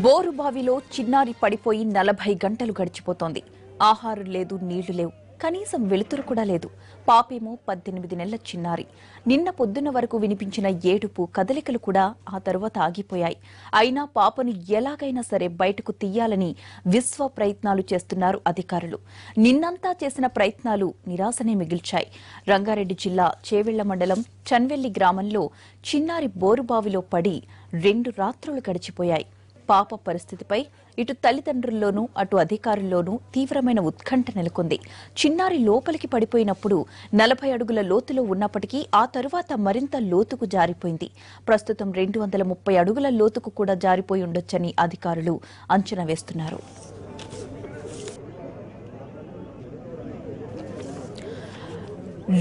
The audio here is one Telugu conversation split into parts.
బోరుబావిలో చిన్నారి పడిపోయి నలభై గంటలు గడిచిపోతోంది. ఆహారం లేదు నీళ్ళు లేవు. కనీసం వెలుతురు కూడా లేదు. పాపేమో పద్దెనిమిది నెలల చిన్నారి. నిన్న పొద్దున్న వరకు వినిపించిన ఏడుపు కదలికలు కూడా ఆ తరువాత ఆగిపోయాయి. అయినా పాపను ఎలాగైనా సరే బయటకు తీయాలని విశ్వ ప్రయత్నాలు చేస్తున్నారు అధికారులు. నిన్నంతా చేసిన ప్రయత్నాలు నిరాశనే మిగిల్చాయి. రంగారెడ్డి జిల్లా చేవెళ్ళ మండలం చన్వెల్లి గ్రామంలో చిన్నారి బోరుబావిలో పడి రెండు రాత్రులు గడిచిపోయాయి. పాప పరిస్థితిపై ఇటు తల్లిదండ్రుల్లోనూ అటు అధికారుల్లోనూ తీవ్రమైన ఉత్కంఠ నెలకొంది. చిన్నారి లోపలికి పడిపోయినప్పుడు నలభై అడుగుల లోతులో ఉన్నప్పటికీ ఆ తరువాత మరింత లోతుకు జారిపోయింది. ప్రస్తుతం రెండు వందల ముప్పై అడుగుల లోతుకు కూడా జారిపోయి ఉండొచ్చని అధికారులు అంచనా వేస్తున్నారు.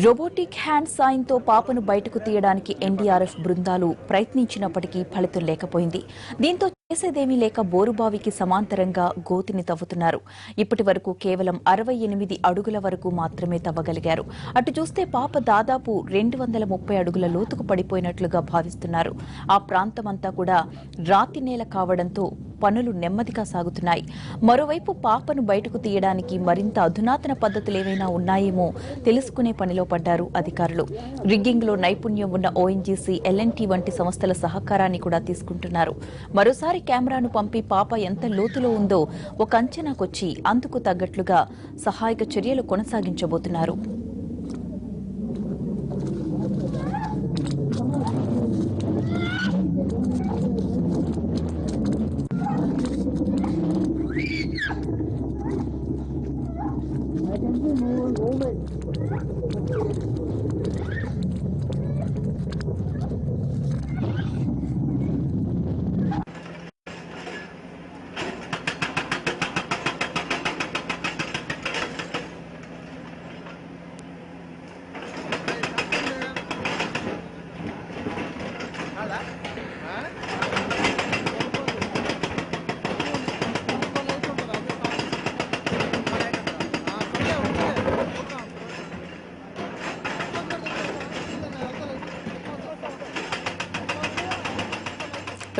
రోబోటిక్ హ్యాండ్ సాయంతో పాపను బయటకు తీయడానికి ఎన్డీఆర్ఎఫ్ బృందాలు ప్రయత్నించినప్పటికీ ఫలితం లేకపోయింది. దీంతో చేసేదేమీ లేక బోరుబావికి సమాంతరంగా గోతిని తవ్వుతున్నారు. ఇప్పటి వరకు కేవలం అరవై ఎనిమిది అడుగుల వరకు మాత్రమే తవ్వగలిగారు. అటు చూస్తే పాప దాదాపు రెండు వందల ముప్పై అడుగుల లోతుకు పడిపోయినట్లుగా భావిస్తున్నారు. ఆ ప్రాంతమంతా కూడా రాతి నేల కావడంతో పనులు నెమ్మదిగా సాగుతున్నాయి. మరోవైపు పాపను బయటకు తీయడానికి మరింత అధునాతన పద్ధతులు ఏమైనా ఉన్నాయేమో తెలుసుకునే పనిలో పడ్డారు అధికారులు. రిగ్గింగ్లో నైపుణ్యం ఉన్న ఓఎన్జీసీ ఎల్ఎన్టీ వంటి సంస్థల సహకారాన్ని కూడా తీసుకుంటున్నారు. మరోసారి కెమెరాను పంపి పాప ఎంత లోతులో ఉందో ఒక అంచనాకొచ్చి అందుకు తగ్గట్లుగా సహాయక చర్యలు కొనసాగించబోతున్నారు.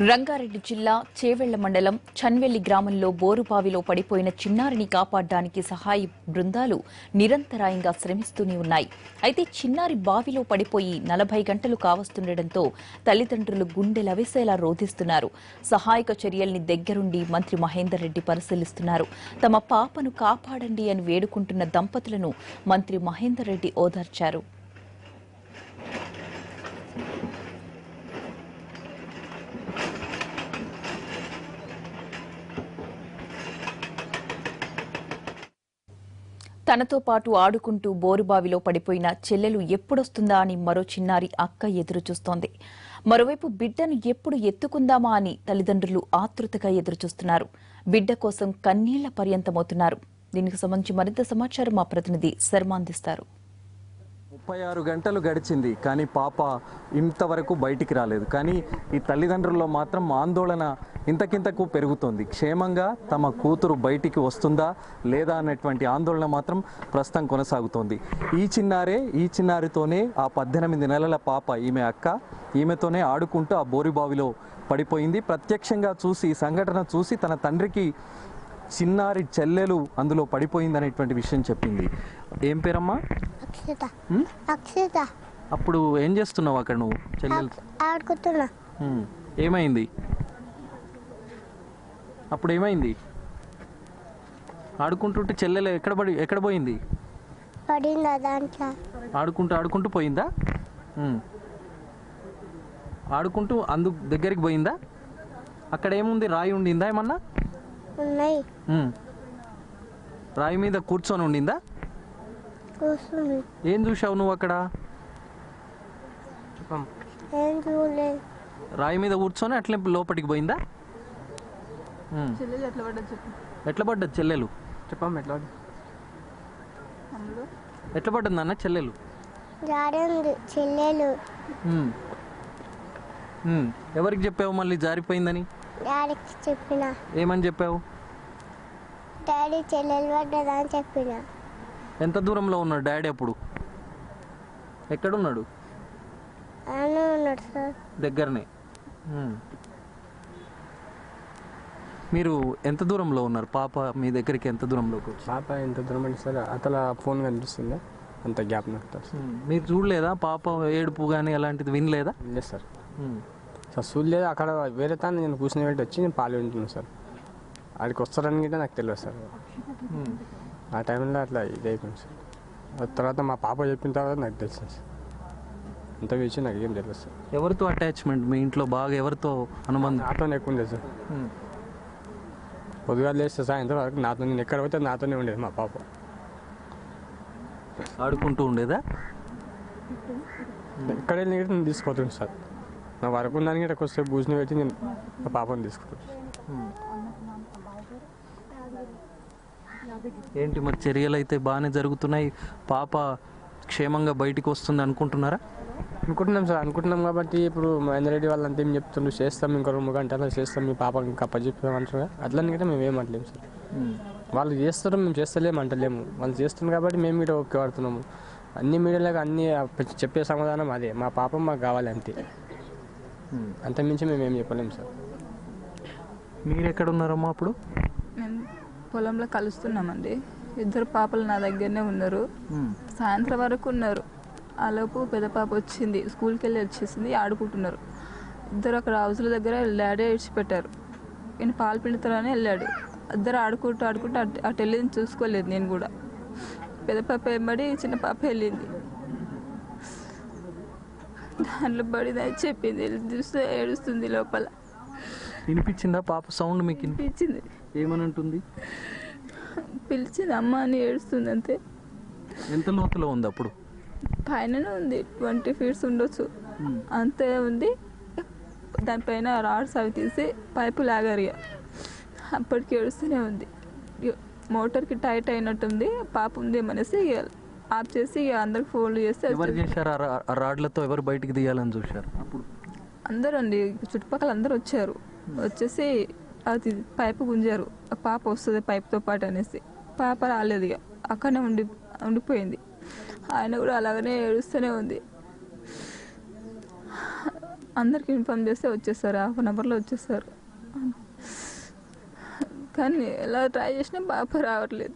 రంగారెడ్డి జిల్లా చేవెళ్ళ మండలం చన్వెల్లి గ్రామంలో బోరుబావిలో పడిపోయిన చిన్నారిని కాపాడడానికి సహాయ బృందాలు నిరంతరాయంగా శ్రమిస్తూనే ఉన్నాయి. అయితే చిన్నారి బావిలో పడిపోయి నలభై గంటలు కావస్తుండటంతో తల్లిదండ్రులు గుండెలవిసేలా రోధిస్తున్నారు. సహాయక చర్యల్ని దగ్గరుండి మంత్రి మహేందర్ రెడ్డి పరిశీలిస్తున్నారు. తమ పాపను కాపాడండి అని వేడుకుంటున్న దంపతులను మంత్రి మహేందర్ రెడ్డి ఓదార్చారు. తనతో పాటు ఆడుకుంటూ బోరుబావిలో పడిపోయిన చెల్లెలు ఎప్పుడొస్తుందా అని మరో చిన్నారి అక్క ఎదురుచూస్తోంది మరోవైపు బిడ్డను ఎప్పుడు ఎత్తుకుందామా అని తల్లిదండ్రులు ఆతృతగా ఎదురుచూస్తున్నారు బిడ్డ కోసం కన్నీళ్ళ పర్యంతమవుతున్నారు. దీనికి సంబంధించి మరింత సమాచారం మా ప్రతినిధి శర్మ అందిస్తారు. ముప్పై ఆరు గంటలు గడిచింది కానీ పాప ఇంతవరకు బయటికి రాలేదు. కానీ ఈ తల్లిదండ్రుల్లో మాత్రం ఆందోళన ఇంతకింతకు పెరుగుతోంది. క్షేమంగా తమ కూతురు బయటికి వస్తుందా లేదా అనేటువంటి ఆందోళన మాత్రం ప్రస్తుతం కొనసాగుతోంది. ఈ చిన్నారే ఈ చిన్నారితోనే ఆ పద్దెనిమిది నెలల పాప ఈమె అక్క ఈమెతోనే ఆడుకుంటూ ఆ బోరిబావిలో పడిపోయింది. ప్రత్యక్షంగా చూసి సంఘటన చూసి తన తండ్రికి చిన్నారి చెల్లెలు అందులో పడిపోయింది అనేటువంటి విషయం చెప్పింది. ఏం పేరమ్మా? అక్షిత? అక్షిత. అప్పుడు ఏం చేస్తున్నావు అక్కడ నువ్వు చెల్లెలు? ఆడుకుంటున్నా. ఏమైంది? అప్పుడు ఏమైంది? ఆడుకుంటుంటే చెల్లెలు ఎక్కడ పడి ఎక్కడ పోయింది? పడిందా దాంట్లో? ఆడుకుంటూ ఆడుకుంటూ పోయిందా. ఆడుకుంటూ అందు దగ్గరికి పోయిందా? అక్కడ ఏముంది? రాయి ఉండిందా ఏమన్నా? ఉన్నాయి. రాయి మీద కూర్చొని ఉండిందా? ఏం చూసావు నువ్వు అక్కడ? రాయి మీద కూర్చొని అట్లే లోపలికి పోయిందా? ఎట్లా పడ్డది చెప్పు. ఎట్లా పడ్డది చెల్లెలు? చెప్పమ్మ ఎట్లా ఎట్లా పడ్డది నాన్న చెల్లెలు? చెల్లెలు. ఎవరికి చెప్పావు మళ్ళీ జారిపోయిందని? డాడీకి చెప్పిన. ఏమని చెప్పావు? డాడీ చెల్లెలు పడ్డదా అని చెప్పిన. ఎంత దూరంలో ఉన్నాడు డాడీ అప్పుడు? ఎక్కడున్నాడు? అని ఉన్నాడు సార్. దగ్గరనే. మీరు ఎంత దూరంలో ఉన్నారు? పాప మీ దగ్గరికి ఎంత వచ్చి? పాప ఎంత దూరం అంటే సార్ అతల ఫోన్ కనిపిస్తుంది? అంత గ్యాప్ నాకు మీరు చూడలేదా? పాప ఏడుపు కానీ అలాంటిది వినలేదా? లేదు సార్. సార్ చూడలేదు. అక్కడ వేరే తాను నేను కూర్చుని పెట్టి వచ్చి నేను పాలు వింటున్నాను సార్. ఆడికి వస్తారని కూడా నాకు తెలియదు సార్. ఆ టైంలో అట్లా ఇది అయిపోయింది సార్. తర్వాత మా పాప చెప్పిన తర్వాత నాకు తెలిసింది సార్. అంత విషయం నాకు ఏం తెలియదు సార్. ఎవరితో అటాచ్మెంట్ మీ ఇంట్లో బాగా ఎవరితో అనుబంధం? నాతోనే ఎక్కువ ఉండేది సార్. పొద్దుగా లేస్తే సాయంత్రం వరకు నాతో నేను ఎక్కడ పోతే నాతోనే ఉండేది మా పాప. ఆడుకుంటూ ఉండేదా? ఎక్కడ వెళ్ళిన కూడా నేను తీసుకుపోతుంది సార్. నా వరకు ఉన్నాను కూడా కొద్దిసేపు కూర్చుని పెట్టి నేను మా పాపని తీసుకుంటాను ఏంటి మరి చర్యలు అయితే బాగానే జరుగుతున్నాయి? పాప క్షేమంగా బయటికి వస్తుంది అనుకుంటున్నారా? అనుకుంటున్నాం సార్ అనుకుంటున్నాం కాబట్టి ఇప్పుడు మహేందర్ రెడ్డి వాళ్ళంతా ఏం చెప్తుండ్రు? చేస్తాం ఇంకా రెండు గంటల్లో చేస్తాం మీ పాప ఇంకా అప్పచెప్తాం అంటారు అట్లని కూడా మేము ఏమంటలేము సార్. వాళ్ళు చేస్తారు మేము చేస్తలేము అంటలేము. వాళ్ళు చేస్తున్నారు కాబట్టి మేము కూడా ఓకే పడుతున్నాము. అన్ని మీడియాలకు అన్ని చెప్పే సమాధానం అదే. మా పాప మాకు కావాలి అంతే. అంతమించి మేము ఏం చెప్పలేము సార్. మీరు ఎక్కడ ఉన్నారమ్మా అప్పుడు? మేము పొలంలో కలుస్తున్నామండి. ఇద్దరు పాపలు నా దగ్గరనే ఉన్నారు. సాయంత్రం వరకు ఉన్నారు. ఆలోపు పెద్ద పాప వచ్చింది. స్కూల్కి వెళ్ళి వచ్చేసింది. ఆడుకుంటున్నారు. ఇద్దరు అక్కడ హౌస్ల దగ్గర డాడీ ఇడిచిపెట్టారు ఈయన పాలు పిండుతారని వెళ్ళాడు. ఇద్దరు ఆడుకుంటూ ఆడుకుంటూ అటు వెళ్ళింది చూసుకోలేదు నేను కూడా. పెద్ద పాప ఏమడి చిన్న పాప వెళ్ళింది. దాంట్లో పడిందని చెప్పింది. చూస్తే ఏడుస్తుంది లోపల. వినిపించిందా పాప? సౌండ్ మీకు వినిపి- పిలిచింది ఏమని ఉంటుంది పిలిచింది అమ్మ అని ఏడుస్తుంది అంతే ఎంత లోతులో ఉంది అప్పుడు? పైననే ఉంది ట్వంటీ ఫీట్స్ ఉండొచ్చు. అంతే ఉంది. దానిపైన రాడ్స్ అవి తీసి పైపు లాగారు అప్పటికి ఏడుస్తూనే ఉంది. మోటార్కి టైట్ అయినట్టుంది పాప ఉంది అనేసి ఆఫ్ చేసి అందరికి ఫోన్లు చేస్తే ఎవరు చేశారు? రాడ్లతో ఎవరు బయటికి తీయాలని చూశారు? అప్పుడు? అందరూ అండి చుట్టుపక్కల అందరూ వచ్చారు. వచ్చేసి అది పైపు గుంజారు. ఆ పాప వస్తుంది పైపుతో పాటు అనేసి. పాప రాలేదు ఇక అక్కడనే ఉండి ఉండిపోయింది. ఆయన కూడా అలాగనే ఏడుస్తూనే ఉంది. అందరికి ఇన్ఫామ్ చేస్తే వచ్చేస్తారు. హాఫ్ అన్ అవర్లో వచ్చేస్తారు. కానీ ఎలా ట్రై చేసినా పాప రావట్లేదు.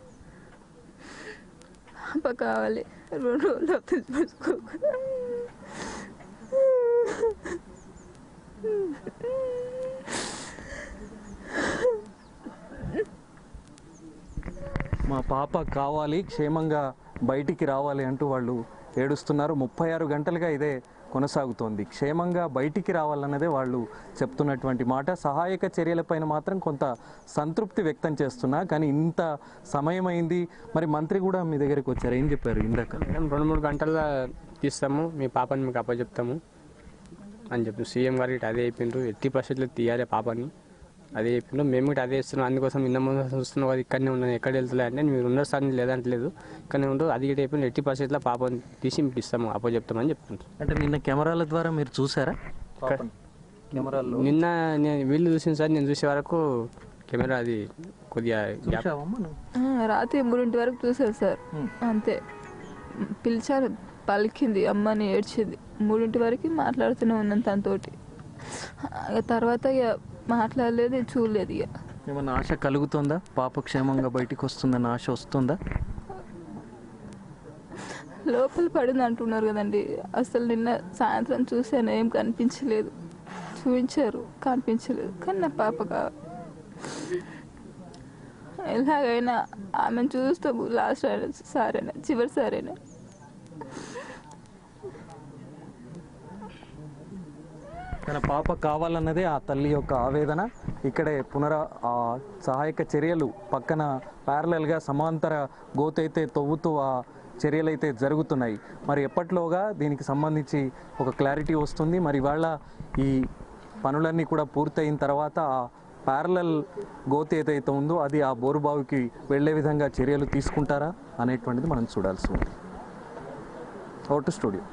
పాప కావాలి. రెండు రోజులు అవుతుంది చూసుకోకుండా. మా పాప కావాలి క్షేమంగా బయటికి రావాలి అంటూ వాళ్ళు ఏడుస్తున్నారు. ముప్పై ఆరు గంటలుగా ఇదే కొనసాగుతోంది. క్షేమంగా బయటికి రావాలన్నదే వాళ్ళు చెప్తున్నటువంటి మాట. సహాయక చర్యలపైన మాత్రం కొంత సంతృప్తి వ్యక్తం చేస్తున్నా కానీ ఇంత సమయం అయింది మరి మంత్రి కూడా మీ దగ్గరికి వచ్చారు. ఏం చెప్పారు ఇందాక? మేము రెండు మూడు గంటల్లో తీస్తాము. మీ పాపని మీకు అప్పచెప్తాము అని చెప్పి సీఎం గారికి ఇటు అదే చెప్పిండ్రు ఎట్టి పరిస్థితుల్లో తీయాలి పాపని. అదే చెప్పిండ్రు మేము కూడా అదే ఇస్తున్నాం అందుకోసం నిన్న ముందు చూస్తున్నాం అది ఇక్కడనే ఉన్నాను ఎక్కడ వెళ్తలే అంటే మీరు ఉన్న సార్ లేదంటలేదు ఇక్కడనే ఉండు అది కూడా చెప్పిండ్రు ఎట్టి పరిస్థితుల్లో పాపని తీసి మీకు ఇస్తాము అప్పచెప్తామని చెప్తుండ్రు అంటే నిన్న కెమెరాల ద్వారా మీరు చూసారా? కెమెరాల్లో. నిన్న నేను వీళ్ళు చూసిన సార్ నేను చూసే వరకు కెమెరా అది కొద్దిగా రాత్రి మూడింటి వరకు చూసారు సార్. అంతే. పిలిచారు పలికింది. అమ్మని ఏడ్చింది. మూడింటి వరకు మాట్లాడుతూనే ఉన్నాను తనతోటి. తర్వాత ఇక మాట్లాడలేదు చూడలేదు ఇక ఏమన్నా ఆశ కలుగుతుందా? పాప క్షేమంగా బయటికి వస్తుందన్న ఆశ వస్తుందా? లోపల పడింది అంటున్నారు కదండి. అసలు నిన్న సాయంత్రం చూశాను ఏం కనిపించలేదు. చూపించారు కనిపించలేదు. కానీ నా పాప కావాలి ఎలాగైనా ఆమెను చూస్తాము లాస్ట్ అయినా సారైనా చివరి తన పాప కావాలన్నదే ఆ తల్లి యొక్క ఆవేదన. ఇక్కడే పునర ఆ సహాయక చర్యలు పక్కన ప్యారలల్గా సమాంతర గోతైతే తవ్వుతూ ఆ చర్యలైతే జరుగుతున్నాయి. మరి ఎప్పట్లోగా దీనికి సంబంధించి ఒక క్లారిటీ వస్తుంది? మరి ఇవాళ ఈ పనులన్నీ కూడా పూర్తయిన తర్వాత ఆ ప్యారలల్ గోతి ఏదైతే ఉందో అది ఆ బోరుబావికి వెళ్ళే విధంగా చర్యలు తీసుకుంటారా అనేటువంటిది మనం చూడాల్సి ఉంది. Out studio